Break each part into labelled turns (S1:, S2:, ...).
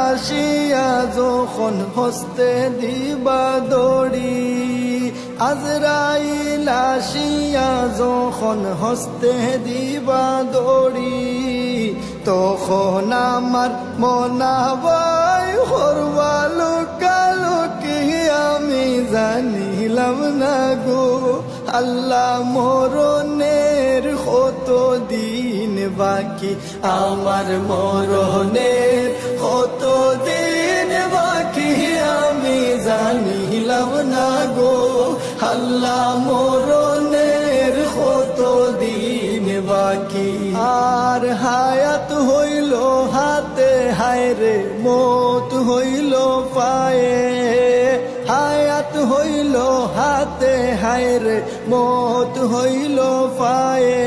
S1: আসিয়া যখন হস্তে দিবা দড়ি, আজরাইল আসিয়া যখন হস্তে দিবা দড়ি, তখন আমার মনাবাই হরবালো কালো কি আমি জানিলাম না গো, আল্লাহ মরণের কত দিন বাকি? আমার মরণের বাকি। আর হায়াত হইল হাতে হায়রে মত হইল পায়ে। হায়াত হইল হাতে হায়রে মত হইল পায়ে।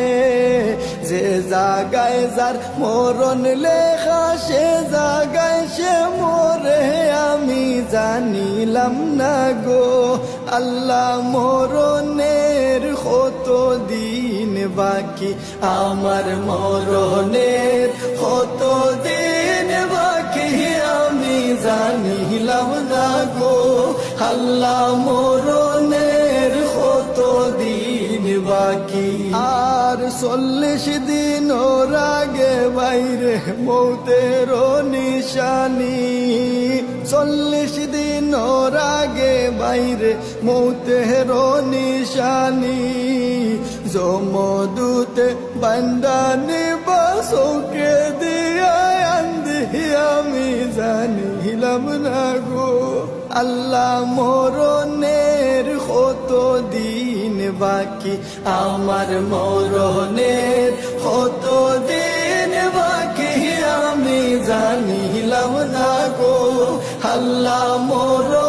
S1: যে জাগায় যার মরণ লেখা, সে জাগায় সে মরে, আমি জানিলাম না গো। আল্লাহ মরণের কত দিন বাকি, আমার মরণের কত দিন বাকি আমি জানিলাম না গো। আল্লাহ, মরণের কত দিন বাকি? আর চল্লিশ দিন ওর আগে বাইরে মৌতের নিশানি। চল্লিশ দিন ওর আগে বাইরে মৌতের নিশানি। জমদূতে বান্দানি বাসকে দিয়া আন্দি আমি জানিলাম না গো আল্লাহ মরণের কত দিন বাকি আমার মরণের কত দিন বাকি আমি জানিলাম না গো আল্লাহ মরণের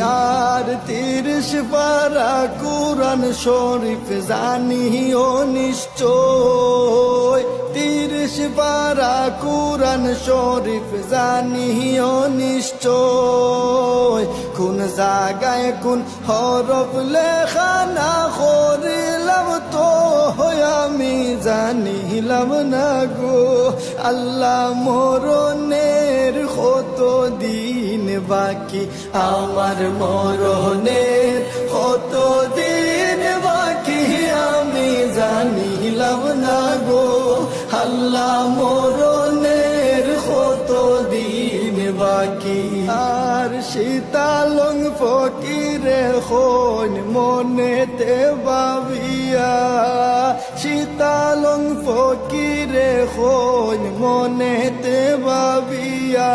S1: আর তিরিশ পারা কুরআন শরীফ জানিও নিশ্চয়। তিরিশ পারা কুরআন শরীফ জানিও নিশ্চয়। কোন জায়গায় কোন হরফ লেখা না করিলাম তো আমি জানিলাম না গো। আল্লাহ দিন বাকি, আমার মরণের কত দিন বাকি আমি জানিলাম না গো। আল্লাহ, মরণের কত দিন বাকি? আর শীতালং ফকিরে হন মনেতে বাবিয়া শীতালং ফকিরে হন মনেতে বাবিয়া